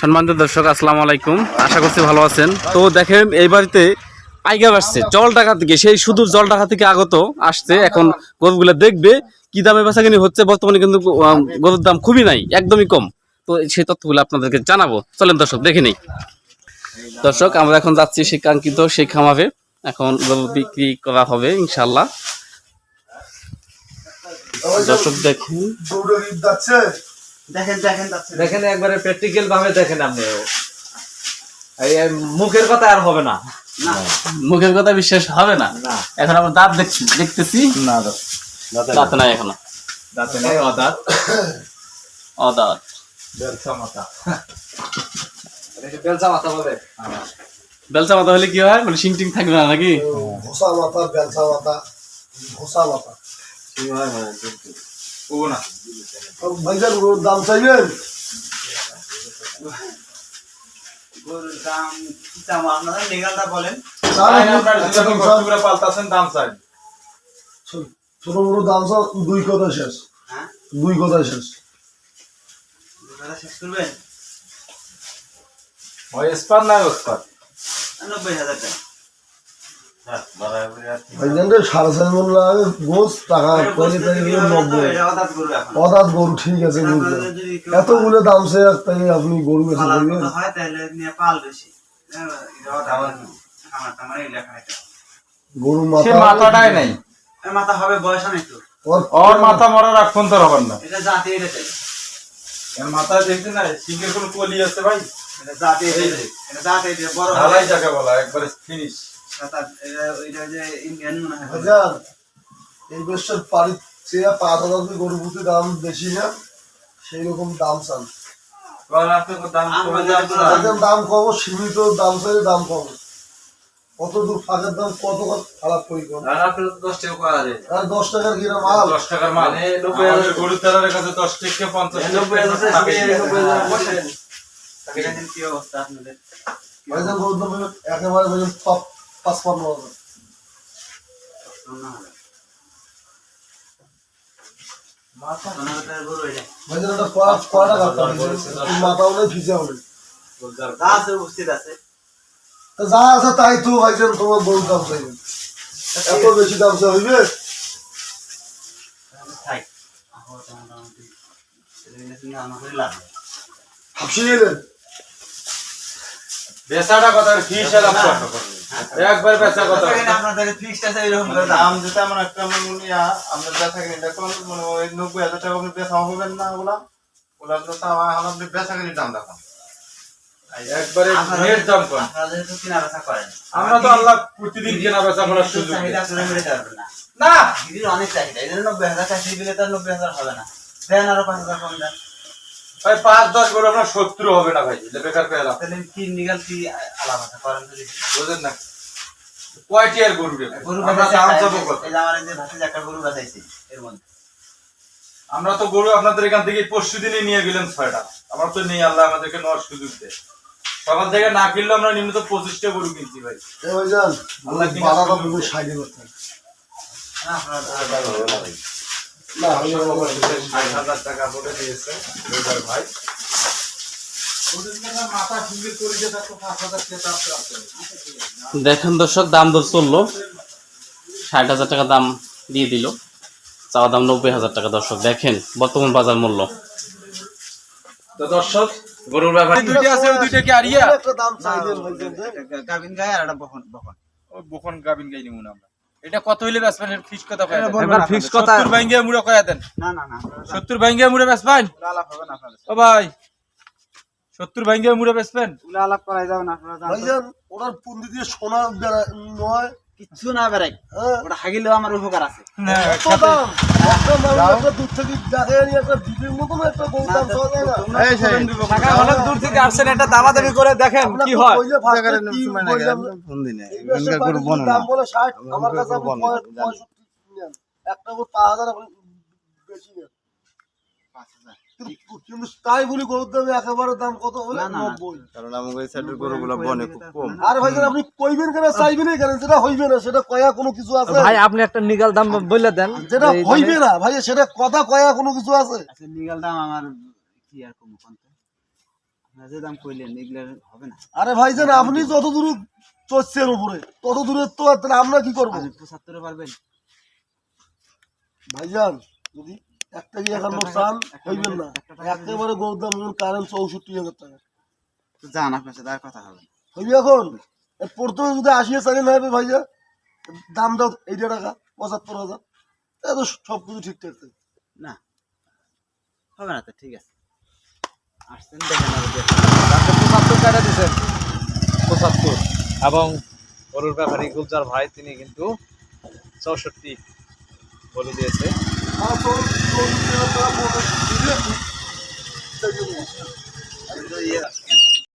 সম্মানিত দর্শক, আসসালামু আলাইকুম। আশা করছি ভালো আছেন। তো দেখেন, এই বাড়িতে পাইকার আসছে। জল টাকা থেকে, সেই শুধু জল টাকা থেকে আগত আসছে। এখন গরুগুলো দেখবে কি দামে বেচাকিনি হচ্ছে। বর্তমানে কিন্তু গরুর দাম খুবই নাই, একদমই কম। তো সেই তথ্যগুলো আপনাদেরকে জানাব। চলেন দর্শক, দেখে নেই। দর্শক, আমরা এখন যাচ্ছি সেই কাঙ্ক্ষিত সেই খামাবে এখন গরু বিক্রি করা হবে ইনশাল্লাহ দর্শক, দেখেন। দেখেন দেখেন দেখেন। একবারে প্র্যাকটিক্যাল ভাবে দেখেন আপনি। মুখের কথা আর হবে না। মুখের কথা বিশ্বাস হবে না? না। এখন আমরা দাঁত দেখছি দেখতেছি? না দাঁত। নাই। এখন। দাঁতে নাই অদাঁত। অদাঁত। বেলসা মাথা। এটাকে বেলসা মাথা বলে? বেলচা মাথা হলে কি হয়? মানে সিং টিং থাকবে না নাকি? ঘোষা মাথা বেলসা মাথা ঘোষা মাথা। ও না। তো ভাইজান ওর দাম চাইবেন? গরুর দাম কি দাম? আপনারা বলেন। পাল্টাছেন দাম চাই। ছোট বড় দাম দুই কথা শেষ। হ্যাঁ? দুই কথা শেষ। শেষ করবেন? ওই স্পার না স্পার নব্বই হাজার টাকা। ভাইজান সাড়ে চার মন লাগে গোস টাকা পয়লে নব্বই এটা গরু এখন অদাত গরু ঠিক আছে বুঝলেন এতগুলো দাম সে তাই আপনি গরু বেশি। গরু। মাথাটাই নাই। মাথা হবে বয়স তো। ওর মাথা মরার আগ পর্যন্ত হবেন না। এটা জাতি এটা চাই এর মাথায় দেখছেন না সিংহের কোনো কলি আছে ভাই? এটা জাতি এটা জাতি বড় হবে যাকে বলা একবারে ফিনিশ সাত- এটা এটা যে ইন্ডিয়ান মনে হয়। ভাইজান এই বছর পারি চেয়ে পাঁচ হাজার গরু প্রতি দাম বেশি না সেই রকম দাম চান। দাম কমে যাবে না। একদম দাম কম সীমিত দাম চাইলে দাম কম। কত দূর ফাঁকের দাম কত খারাপ করি দশ টাকা করা যায়। দশ টাকার কিনা মাল? দশ টাকার মাল। আমাদের গরুর কাছে দশ টাকা পঞ্চাশ হলো একেবারে পাঁচ পাঁচ পান্ন হাজার যা আছে তাই তো ভাইজান তোমার গরুর দাম চাইবেন এত বেশি দাম চা হইবে? থাক। মোটামুটি আমাদের গেলেন বেচাটা কথা হিসাব একবার বেচা কথা। আপনাদের ফিক্সড আছে এরকম করে? দাম যেটা আমার একটা মনে আপনার যা থাকেন এটা কোন মানে ওই নব্বই হাজার টাকা আপনি বেচা হবেন না ওগুলা ওগুলা তো আমার এখন আপনি বেচা কিনে দাম দেখান? একবারে রেট দাম কম। আপনারা যেহেতু কেনা বেচা করেন আমরা তো আল্লাহ প্রতিদিন কেনা বেচা করার সুযোগ চাহিদা করে পারবেন না। না! দিদির অনেক চাহিদা এই জন্য নব্বই হাজার টাকা দিলে তার নব্বই হাজার হবে না। দেন আরও পাঁচ হাজার কম দেন। ভাই পাঁচ দশ করে আপনার শত্রু হবে না ভাই এটা বেকার পেলাম তাহলে কি নিগাল কি আলাদা করেন বুঝলেন না? কয়টি আর গরু গরু আমরা দাম চাবো কত? যে আমার যে ভাতিজা একটা গরু বাঁচাইছি এর মধ্যে। আমরা তো গরু আপনাদের এখান থেকে পরশু দিনে নিয়ে গেলেন ছয়টা। আমার তো নেই আল্লাহ আমাদেরকে নেওয়ার সুযোগ দেয়। সকাল থেকে না কিনলে আমরা নিম্নত পঁচিশটা গরু কিনছি ভাই। আল্লাহ না ষাট হাজার টাকা দিয়েছে রোজার ভাই। দেখেন দর্শক দাম দর চলল। ষাট হাজার টাকা দাম দিয়ে দিল। চাওয়া দাম নব্বই হাজার টাকা দর্শক দেখেন বর্তমান বাজার মূল্য। তো দর্শক গরুর ব্যাপারে দুইটা আছে ওই দুইটা কি আরিয়া? দাম চাইলেন গাবিন গায়ে আর একটা বহন বহন ওই বখন গাবিন গাই নিমু আমরা। এটা কত হইলে বেসবেন এর ফিক্স কথা কয় এবার ফিক্স কথা। 70 ভাঙ্গে মুড়ে কয়া দেন। না না না আপনারা 70 ভাঙ্গে মুড়ে বেসবেন আলাপ হবে না আপনাদের ও ভাই। 70 ভাঙ্গে মুড়ে বেসবেন তুলে আলাপ করাই যাবে না আপনারা তো। ভাইজান ওনার পুন্দি দিয়ে সোনা নয় কিচ্ছু না বেড়াই। ওটা হাগিলেও আমার উপকার আছে। একটা দূর থেকে একটা একটা অনেক দূর থেকে দামাদামি করে দেখেন কি তো হয়। কইলে ফার্স্টে কি কইলাম, ফোন দিনে এই মাসে বাড়ির দাম বলে 60, আমার কাছে আপনি পঁয়- পঁয়ষট্টি নেন। একটা পাঁচ হাজার বেশি নেন। কিন্তু- কিন্তু তাই বলি গরুর দাম একেবারে দাম কত হলে না, না, না। নব্বই। কারণ আমাকে এই সাইডের গরুগুলো বনে খুব কম। আর ভাই আপনি কইবেন কেন? চাইবেন কেন যেটা হইবে না সেটা কয়া কোনো কিছু আছে? ভাই আপনি একটা নিগাল দাম বলে দেন। যেটা হইবে না ভাই সেটা কথা কয়া কোনো কিছু আছে? আচ্ছা লিগাল দাম আমার কি আর কম কোনতে? দাম কইলেন এগুলো হবে না। আরে ভাইজান আপনি যত দূর চড়ছেন উপরে তত দূরে তো আমরা কি করব? পঁচাত্তরে পারবেন। ভাইজান যদি একটা চান হইবেন না? একেবারে গরুর দাম যখন কারেন্ট চৌষট্টি হাজার টাকা। তো যান আপনার সাথে আর কথা হবে। হইবে এখন? প্রথমে যদি আশি হাজার না হবে ভাইজা দাম দাও এইটা টাকা পঁচাত্তর হাজার। এত সব কিছু ঠিকঠাক থাকে না হবে না তো ঠিক আছে। আসছেন দেখেন আর পঁচাত্তর দিচ্ছেন পঁচাত্তর। এবং গরুর ব্যাপারী গুলজার ভাই তিনি কিন্তু চৌষট্টি বলে দিয়েছে। আর চৌষট্টি হাজার টাকা পঁচাত্তর দিলে, আমি তো ইয়ে